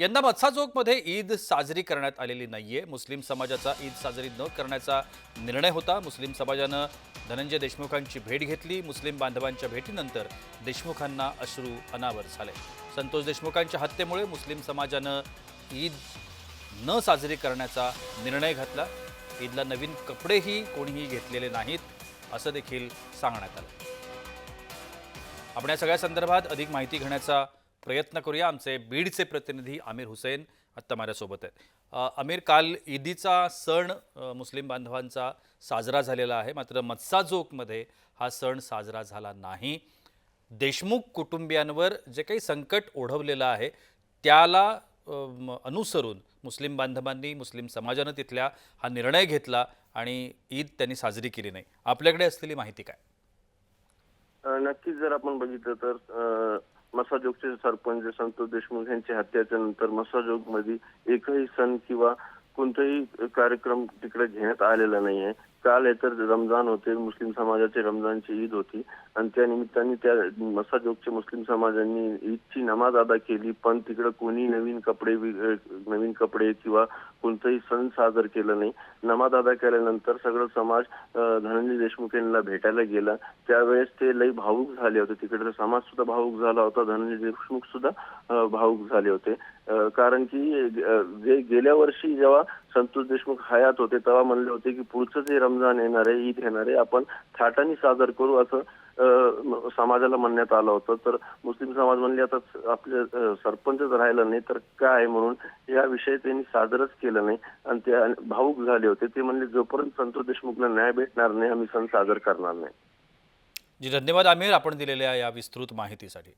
यंदा मत्सा चौकमध्ये ईद साजरी करण्यात आलेली नाहीये. मुस्लिम समाजाचा ईद साजरी न करण्याचा निर्णय होता. मुस्लिम समाजानं धनंजय देशमुखांची भेट घेतली. मुस्लिम बांधवांच्या भेटीनंतर देशमुखांना अश्रू अनावर झाले. संतोष देशमुखांच्या हत्येमुळे मुस्लिम समाजानं ईद न साजरी करण्याचा निर्णय घातला. ईदला नवीन कपडेही कोणीही घेतलेले नाहीत असं देखील सांगण्यात आलं. आपण या सगळ्या संदर्भात अधिक माहिती घेण्याचा प्रयत्न करूया. आमचे बीडचे प्रतिनिधी आमिर हुसेन आत्ता माझ्यासोबत आहेत. आमिर काल ईदीचा सण मुस्लिम बांधवांचा साजरा झालेला आहे. मात्र मत्साजोगमध्ये हा सण साजरा झाला नाही. देशमुख कुटुंबियांवर जे काही संकट ओढवलेलं आहे त्याला अनुसरून मुस्लिम बांधवांनी मुस्लिम समाजानं तिथल्या हा निर्णय घेतला आणि ईद त्यांनी साजरी केली नाही. आपल्याकडे असलेली माहिती काय? नक्कीच जर आपण बघितलं तर मसाजोगचे सरपंच संतोष देशमुख यांच्या हत्याच्या नंतर मसाजोगमध्ये एकही सण किंवा कोणताही कार्यक्रम तिकडे घेण्यात आलेला नाहीये. काल हे तर रमजान होते मुस्लिम समाजाचे रमजानची ईद होती. आणि त्या निमित्ताने त्या मसाजोगच्या मुस्लिम समाजांनी ईदची नमाज अदा केली पण तिकडे कोणी नवीन कपडे नवीन कपडे किंवा कोणताही सण साजर केलं नाही. नमाज अदा केल्यानंतर सगळं समाज धनंजय देशमुख यांना भेटायला गेला. त्यावेळेस ते लई भावूक झाले होते. तिकडचा समाज सुद्धा भावूक झाला होता. धनंजय देशमुख सुद्धा भावुक भावूक झाले होते. कारण की जे गेल्या वर्षी जेव्हा संतोष देशमुख हयात होते तेव्हा म्हणले होते की पुढचं जे रमजान येणार आहे ईद येणार आहे आपण थाटाने सादर करू असं समाजाला म्हणण्यात आलं होतं. तर मुस्लिम समाज म्हणले आता आपले सरपंचच राहिलं नाही तर काय म्हणून या विषयी त्यांनी सादरच केलं नाही. आणि ते भाऊक झाले होते. ते म्हणले जोपर्यंत संतोष देशमुखला न्याय भेटणार नाही आम्ही सण सादर करणार नाही. जी धन्यवाद आमिर आपण दिलेल्या या विस्तृत माहितीसाठी.